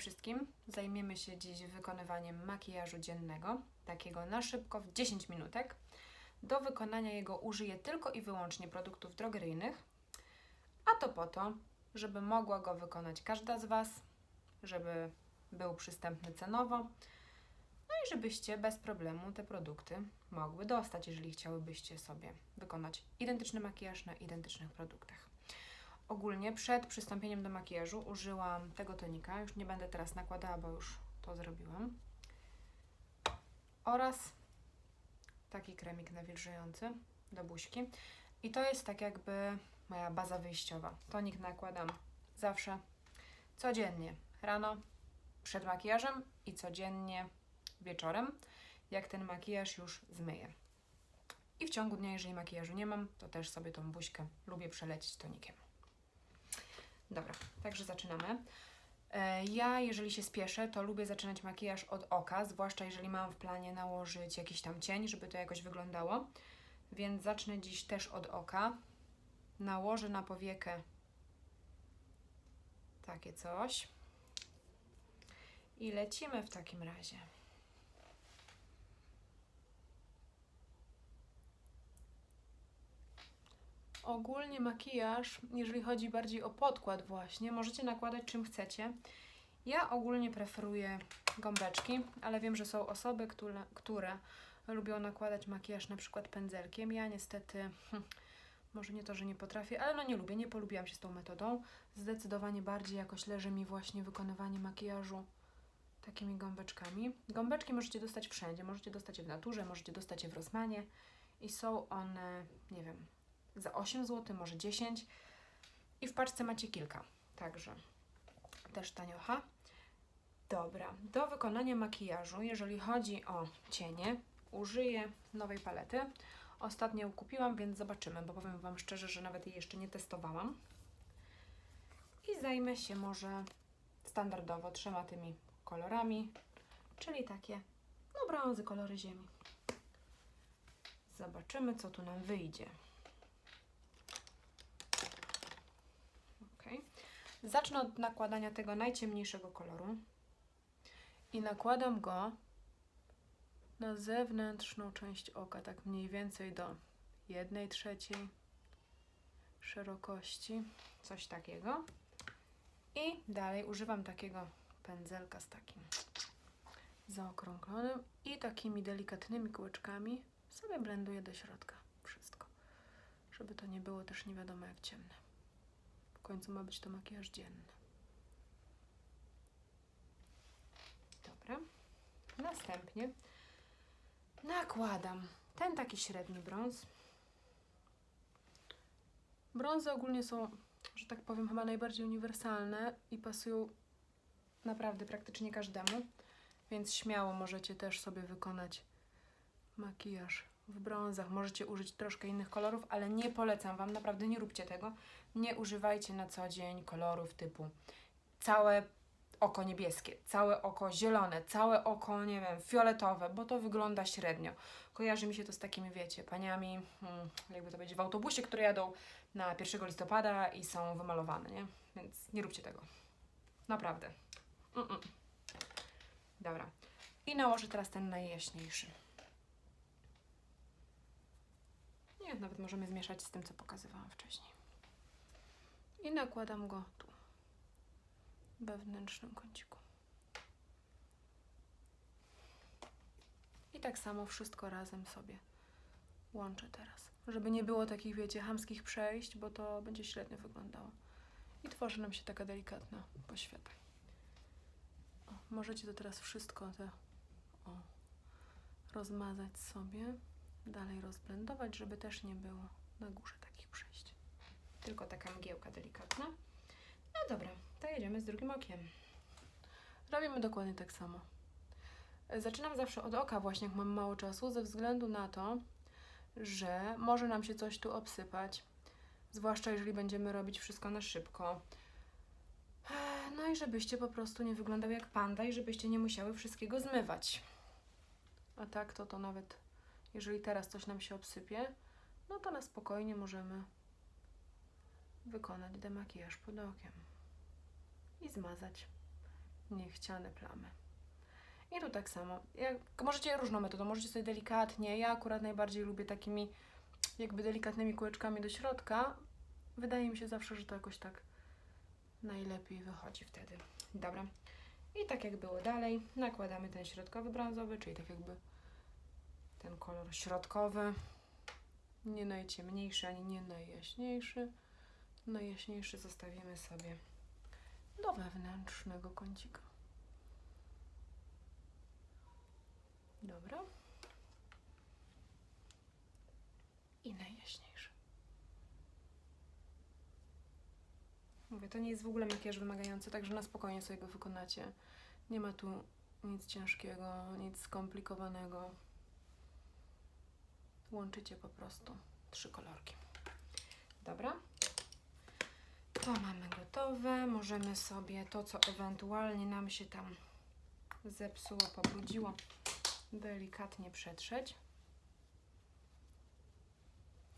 Wszystkim! Zajmiemy się dziś wykonywaniem makijażu dziennego, takiego na szybko w 10 minutek. Do wykonania jego użyję tylko i wyłącznie produktów drogeryjnych, a to po to, żeby mogła go wykonać każda z Was, żeby był przystępny cenowo, no i żebyście bez problemu te produkty mogły dostać, jeżeli chciałybyście sobie wykonać identyczny makijaż na identycznych produktach. Ogólnie przed przystąpieniem do makijażu użyłam tego tonika. Już nie będę teraz nakładała, bo już to zrobiłam. Oraz taki kremik nawilżający do buźki. I to jest tak jakby moja baza wyjściowa. Tonik nakładam zawsze codziennie rano przed makijażem i codziennie wieczorem, jak ten makijaż już zmyję. I w ciągu dnia, jeżeli makijażu nie mam, to też sobie tą buźkę lubię przelecić tonikiem. Dobra, także zaczynamy. E, Ja, jeżeli się spieszę, to lubię zaczynać makijaż od oka, zwłaszcza jeżeli mam w planie nałożyć jakiś tam cień, żeby to jakoś wyglądało. Więc zacznę dziś też od oka. Nałożę na powiekę takie coś. I lecimy w takim razie. Ogólnie makijaż, jeżeli chodzi bardziej o podkład właśnie, możecie nakładać czym chcecie. Ja ogólnie preferuję gąbeczki, ale wiem, że są osoby, które, które lubią nakładać makijaż na przykład pędzelkiem. Ja niestety, hm, może nie to, że nie potrafię, ale no nie lubię, nie polubiłam się z tą metodą. Zdecydowanie bardziej jakoś leży mi właśnie wykonywanie makijażu takimi gąbeczkami. Gąbeczki możecie dostać wszędzie, możecie dostać je w naturze, możecie dostać je w Rosmanie i są one, nie wiem, za 8 zł, może 10 i w paczce macie kilka, także też taniocha. Dobra, do wykonania makijażu, jeżeli chodzi o cienie, użyję nowej palety. Ostatnio ją kupiłam, więc zobaczymy, bo powiem Wam szczerze, że nawet jej jeszcze nie testowałam. I zajmę się może standardowo trzema tymi kolorami, czyli takie no brązy, kolory ziemi. Zobaczymy, co tu nam wyjdzie. Zacznę od nakładania tego najciemniejszego koloru i nakładam go na zewnętrzną część oka, tak mniej więcej do jednej trzeciej szerokości, coś takiego. I dalej używam takiego pędzelka z takim zaokrąglonym i takimi delikatnymi kółeczkami sobie blenduję do środka wszystko, żeby to nie było też nie wiadomo jak ciemne. Końcu ma być to makijaż dzienny. Dobra. Następnie nakładam ten taki średni brąz. Brązy ogólnie są, że tak powiem, chyba najbardziej uniwersalne i pasują naprawdę praktycznie każdemu, więc śmiało możecie też sobie wykonać makijaż w brązach. Możecie użyć troszkę innych kolorów, ale nie polecam Wam, naprawdę nie róbcie tego. Nie używajcie na co dzień kolorów typu całe oko niebieskie, całe oko zielone, całe oko, nie wiem, fioletowe, bo to wygląda średnio. Kojarzy mi się to z takimi, wiecie, paniami, hmm, jakby to powiedzieć, w autobusie, które jadą na 1 listopada i są wymalowane, nie? Więc nie róbcie tego. Naprawdę. Mm-mm. Dobra. I nałożę teraz ten najjaśniejszy. Nawet możemy zmieszać z tym, co pokazywałam wcześniej. I nakładam go tu, w wewnętrznym kąciku. I tak samo wszystko razem sobie łączę teraz. Żeby nie było takich, wiecie, chamskich przejść, bo to będzie średnio wyglądało. I tworzy nam się taka delikatna poświata. O, możecie to teraz wszystko te, o, rozmazać sobie, dalej rozblendować, żeby też nie było na górze takich przejść. Tylko taka mgiełka delikatna. No dobra, to jedziemy z drugim okiem. Robimy dokładnie tak samo. Zaczynam zawsze od oka, właśnie jak mam mało czasu, ze względu na to, że może nam się coś tu obsypać, zwłaszcza jeżeli będziemy robić wszystko na szybko. No i żebyście po prostu nie wyglądały jak panda i żebyście nie musiały wszystkiego zmywać. A tak to to nawet, jeżeli teraz coś nam się obsypie, no to na spokojnie możemy wykonać demakijaż pod okiem i zmazać niechciane plamy. I tu tak samo. Jak, możecie różną metodą, możecie sobie delikatnie. Ja akurat najbardziej lubię takimi jakby delikatnymi kółeczkami do środka. Wydaje mi się zawsze, że to jakoś tak najlepiej wychodzi wtedy. Dobra. I tak jak było dalej, nakładamy ten środkowy brązowy, czyli tak jakby ten kolor środkowy. Nie najciemniejszy, ani nie najjaśniejszy. Najjaśniejszy zostawimy sobie do wewnętrznego kącika. Dobra. I najjaśniejszy. Mówię, to nie jest w ogóle makijaż wymagający, także na spokojnie sobie go wykonacie. Nie ma tu nic ciężkiego, nic skomplikowanego. Łączycie po prostu trzy kolorki. Dobra. To mamy gotowe. Możemy sobie to, co ewentualnie nam się tam zepsuło, pobrudziło, delikatnie przetrzeć.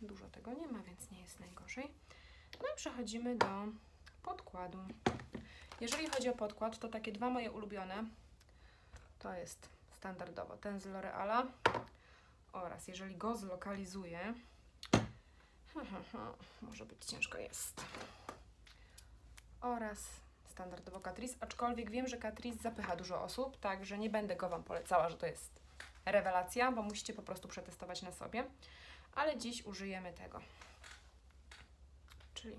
Dużo tego nie ma, więc nie jest najgorzej. No i przechodzimy do podkładu. Jeżeli chodzi o podkład, to takie dwa moje ulubione to jest standardowo ten z L'Oreala oraz jeżeli go zlokalizuję, może być ciężko jest, oraz standardowo Catrice, aczkolwiek wiem, że Catrice zapycha dużo osób, także nie będę go Wam polecała, że to jest rewelacja, bo musicie po prostu przetestować na sobie, ale dziś użyjemy tego, czyli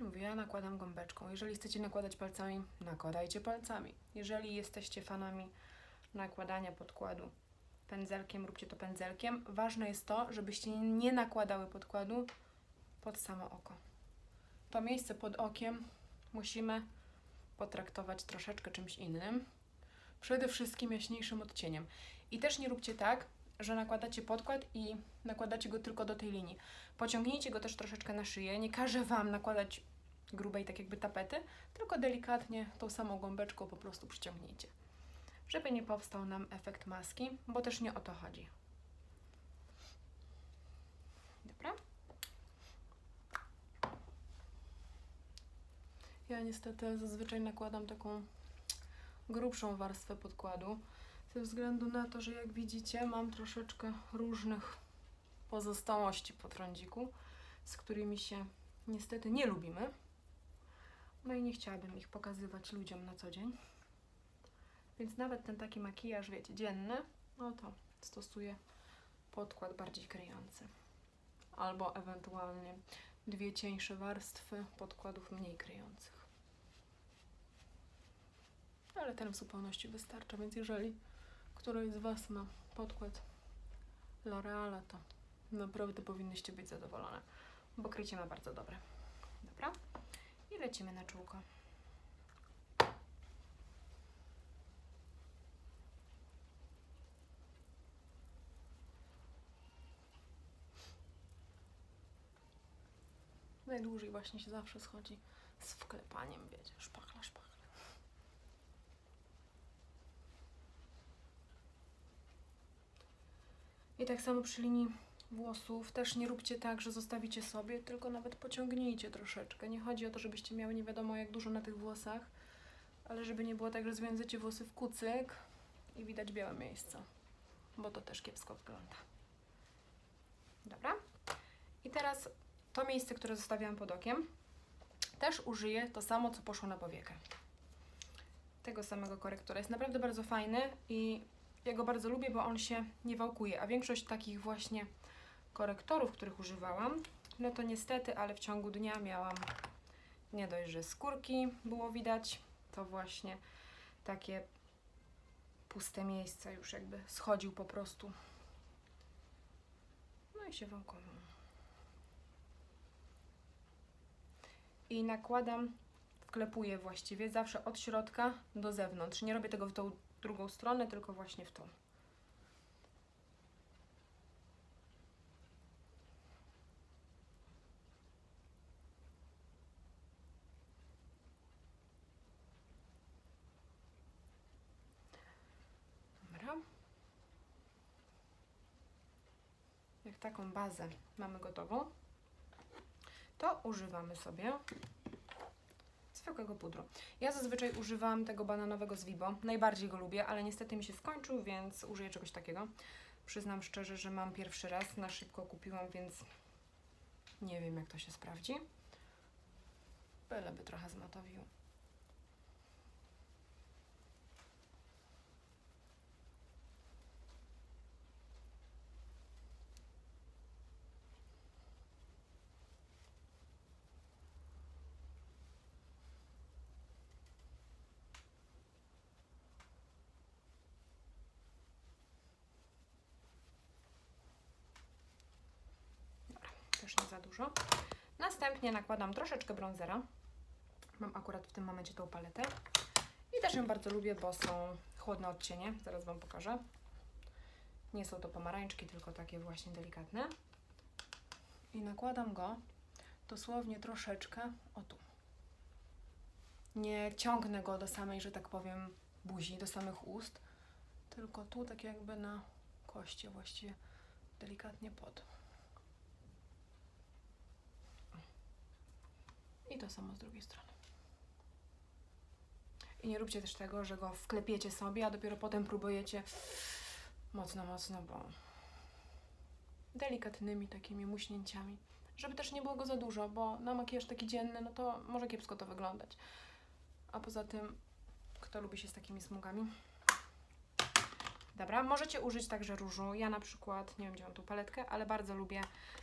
Mówię, ja nakładam gąbeczką. Jeżeli chcecie nakładać palcami, nakładajcie palcami. Jeżeli jesteście fanami nakładania podkładu pędzelkiem, róbcie to pędzelkiem. Ważne jest to, żebyście nie nakładały podkładu pod samo oko. To miejsce pod okiem musimy potraktować troszeczkę czymś innym. Przede wszystkim jaśniejszym odcieniem. I też nie róbcie tak, że nakładacie podkład i nakładacie go tylko do tej linii. Pociągnijcie go też troszeczkę na szyję. Nie każę Wam nakładać grubej tak jakby tapety, tylko delikatnie tą samą gąbeczką po prostu przyciągnijcie. Żeby nie powstał nam efekt maski, bo też nie o to chodzi. Dobra? Ja niestety zazwyczaj nakładam taką grubszą warstwę podkładu, ze względu na to, że jak widzicie mam troszeczkę różnych pozostałości po trądziku, z którymi się niestety nie lubimy. No i nie chciałabym ich pokazywać ludziom na co dzień. Więc nawet ten taki makijaż, wiecie, dzienny, no to stosuję podkład bardziej kryjący. Albo ewentualnie dwie cieńsze warstwy podkładów mniej kryjących. Ale ten w zupełności wystarcza, więc jeżeli któryś z Was ma podkład L'Oreala, to naprawdę powinnyście być zadowolone, bo krycie ma bardzo dobre. Dobra? I lecimy na czółko. Najdłużej właśnie się zawsze schodzi z wklepaniem, wiecie, szpachla, szpachla. Tak samo przy linii włosów też nie róbcie tak, że zostawicie sobie, tylko nawet pociągnijcie troszeczkę. Nie chodzi o to, żebyście miały nie wiadomo jak dużo na tych włosach, ale żeby nie było tak, że zwiążecie włosy w kucyk i widać białe miejsca, bo to też kiepsko wygląda. Dobra. I teraz to miejsce, które zostawiłam pod okiem, też użyję to samo, co poszło na powiekę. Tego samego korektora. Jest naprawdę bardzo fajny i ja go bardzo lubię, bo on się nie wałkuje, a większość takich właśnie korektorów, których używałam, no to niestety, ale w ciągu dnia miałam nie dość, że skórki było widać, to właśnie takie puste miejsca już jakby schodził po prostu. No i się wałkował. I nakładam, wklepuję właściwie zawsze od środka do zewnątrz. Nie robię tego w tą drugą stronę, tylko właśnie w tą. Dobra. Jak taką bazę mamy gotową, to używamy sobie zwykłego pudru. Ja zazwyczaj używam tego bananowego z Vibo. Najbardziej go lubię, ale niestety mi się skończył, więc użyję czegoś takiego. Przyznam szczerze, że mam pierwszy raz, na szybko kupiłam, więc nie wiem jak to się sprawdzi. Byleby trochę zmatowiło. Też nie za dużo. Następnie nakładam troszeczkę bronzera. Mam akurat w tym momencie tą paletę. I też ją bardzo lubię, bo są chłodne odcienie. Zaraz Wam pokażę. Nie są to pomarańczki, tylko takie właśnie delikatne. I nakładam go dosłownie troszeczkę, o tu. Nie ciągnę go do samej, że tak powiem, buzi, do samych ust, tylko tu tak jakby na koście właściwie delikatnie pod. I to samo z drugiej strony. I nie róbcie też tego, że go wklepiecie sobie, a dopiero potem próbujecie mocno, mocno, bo delikatnymi takimi muśnięciami. Żeby też nie było go za dużo, bo na makijaż taki dzienny, no to może kiepsko to wyglądać. A poza tym, kto lubi się z takimi smugami? Dobra, możecie użyć także różu. Ja na przykład, nie wiem gdzie mam tu paletkę, ale bardzo lubię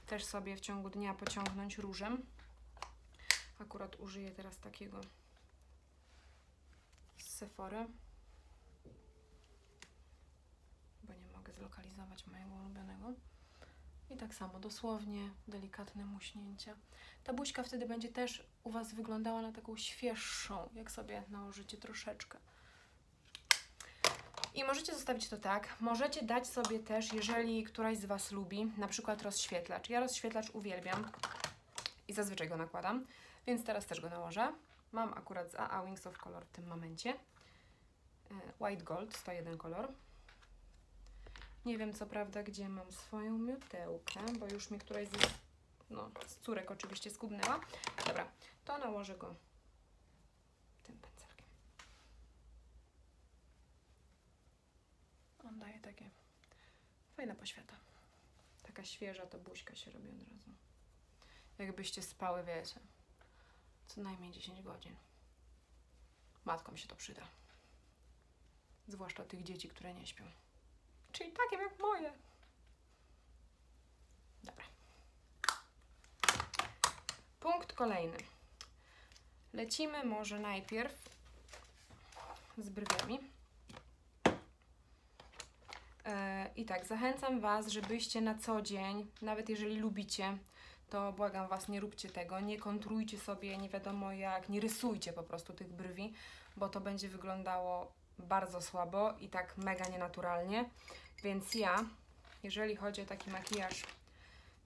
też sobie w ciągu dnia pociągnąć różem. Akurat użyję teraz takiego z Sephory, bo nie mogę zlokalizować mojego ulubionego. I tak samo, dosłownie delikatne muśnięcia. Ta buźka wtedy będzie też u Was wyglądała na taką świeższą, jak sobie nałożycie troszeczkę. I możecie zostawić to tak. Możecie dać sobie też, jeżeli któraś z Was lubi, na przykład rozświetlacz. Ja rozświetlacz uwielbiam i zazwyczaj go nakładam, więc teraz też go nałożę. Mam akurat z AA Wings of Color w tym momencie. E, White Gold, 101 kolor. Nie wiem co prawda, gdzie mam swoją miotełkę, bo już mi któraś z, no, z córek oczywiście skubnęła. Dobra, to nałożę go tym pędzelkiem. On daje takie fajna poświata. Taka świeża to buźka się robi od razu. Jakbyście spały, wiecie, co najmniej 10 godzin. Matkom się to przyda. Zwłaszcza tych dzieci, które nie śpią. Czyli takim jak moje. Dobra. Punkt kolejny. Lecimy może najpierw z brwiami. E, I tak, zachęcam Was, żebyście na co dzień, nawet jeżeli lubicie, to błagam Was, nie róbcie tego, nie kontrujcie sobie, nie wiadomo jak, nie rysujcie po prostu tych brwi, bo to będzie wyglądało bardzo słabo i tak mega nienaturalnie. Więc ja, jeżeli chodzi o taki makijaż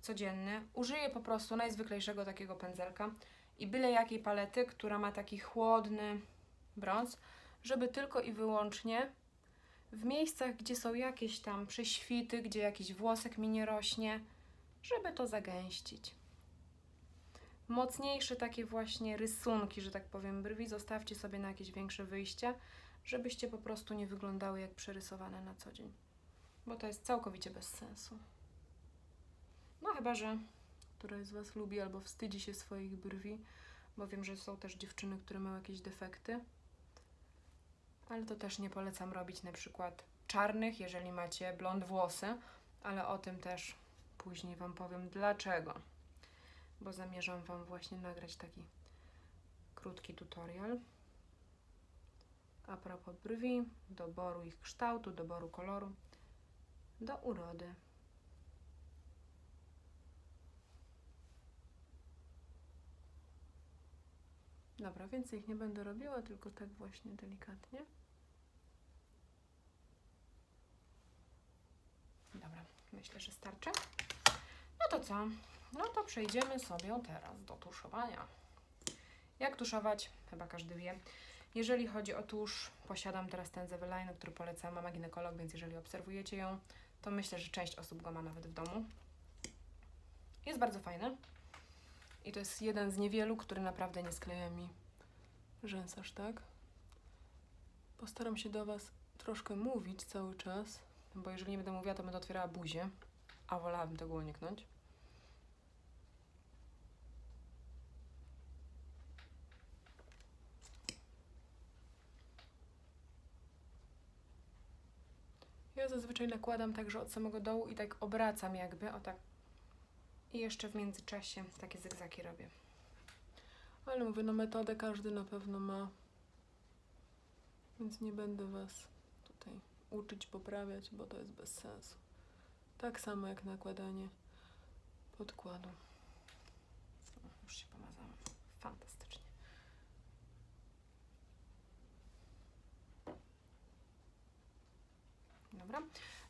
codzienny, użyję po prostu najzwyklejszego takiego pędzelka i byle jakiej palety, która ma taki chłodny brąz, żeby tylko i wyłącznie w miejscach, gdzie są jakieś tam prześwity, gdzie jakiś włosek mi nie rośnie, żeby to zagęścić. Mocniejsze takie właśnie rysunki, że tak powiem, brwi zostawcie sobie na jakieś większe wyjście, żebyście po prostu nie wyglądały jak przerysowane na co dzień. Bo to jest całkowicie bez sensu. No chyba, że któraś z Was lubi albo wstydzi się swoich brwi, bo wiem, że są też dziewczyny, które mają jakieś defekty. Ale to też nie polecam robić na przykład czarnych, jeżeli macie blond włosy, ale o tym też później Wam powiem dlaczego. Bo zamierzam Wam właśnie nagrać taki krótki tutorial a propos brwi, doboru ich kształtu, doboru koloru, do urody. Dobra, więcej ich nie będę robiła, tylko tak właśnie delikatnie. Dobra, myślę, że starczy. No to co? No to przejdziemy sobie teraz do tuszowania. Jak tuszować? Chyba każdy wie. Jeżeli chodzi o tusz, posiadam teraz ten z który poleca mama ginekolog, więc jeżeli obserwujecie ją, to myślę, że część osób go ma nawet w domu. Jest bardzo fajny. I to jest jeden z niewielu, który naprawdę nie skleja mi rzęs aż tak. Postaram się do Was troszkę mówić cały czas, bo jeżeli nie będę mówiła, to będę otwierała buzię, a wolałabym tego uniknąć. Ja zazwyczaj nakładam także od samego dołu i tak obracam jakby, o tak. I jeszcze w międzyczasie takie zygzaki robię. Ale mówię, no metodę każdy na pewno ma. Więc nie będę Was tutaj uczyć, poprawiać, bo to jest bez sensu. Tak samo jak nakładanie podkładu. O, Już się pomazałam. Fantastycznie. Dobra.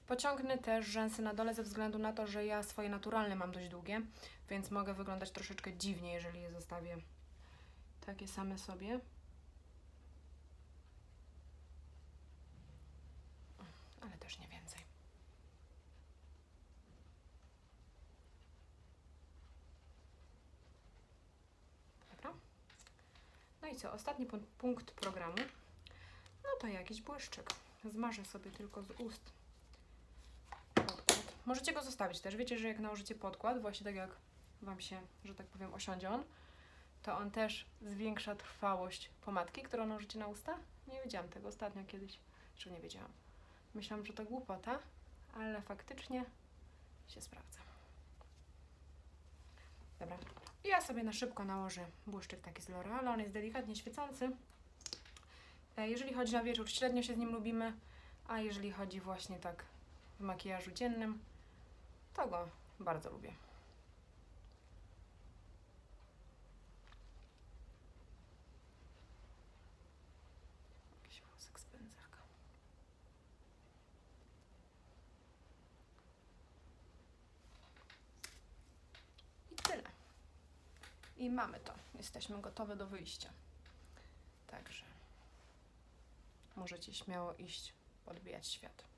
Pociągnę też rzęsy na dole ze względu na to, że ja swoje naturalne mam dość długie, więc mogę wyglądać troszeczkę dziwnie, jeżeli je zostawię takie same sobie. Ale też nie więcej. Dobra. No i co? Ostatni pu- punkt programu. No to jakiś błyszczyk. Zmarzę sobie tylko z ust podkład. Możecie go zostawić też. Wiecie, że jak nałożycie podkład, właśnie tak jak Wam się, że tak powiem, osiądzie on, to on też zwiększa trwałość pomadki, którą nałożycie na usta. Nie wiedziałam tego ostatnio kiedyś. Jeszcze nie wiedziałam. Myślałam, że to głupota, ale faktycznie się sprawdza. Dobra. Ja sobie na szybko nałożę błyszczyk taki z L'Oreal. On jest delikatnie świecący. E, Jeżeli chodzi na wieczór, średnio się z nim lubimy, a jeżeli chodzi właśnie tak w makijażu dziennym, to go bardzo lubię. Jakiś włosek z pędzelka. I tyle. I mamy to. Jesteśmy gotowe do wyjścia. Także możecie śmiało iść podbijać świat.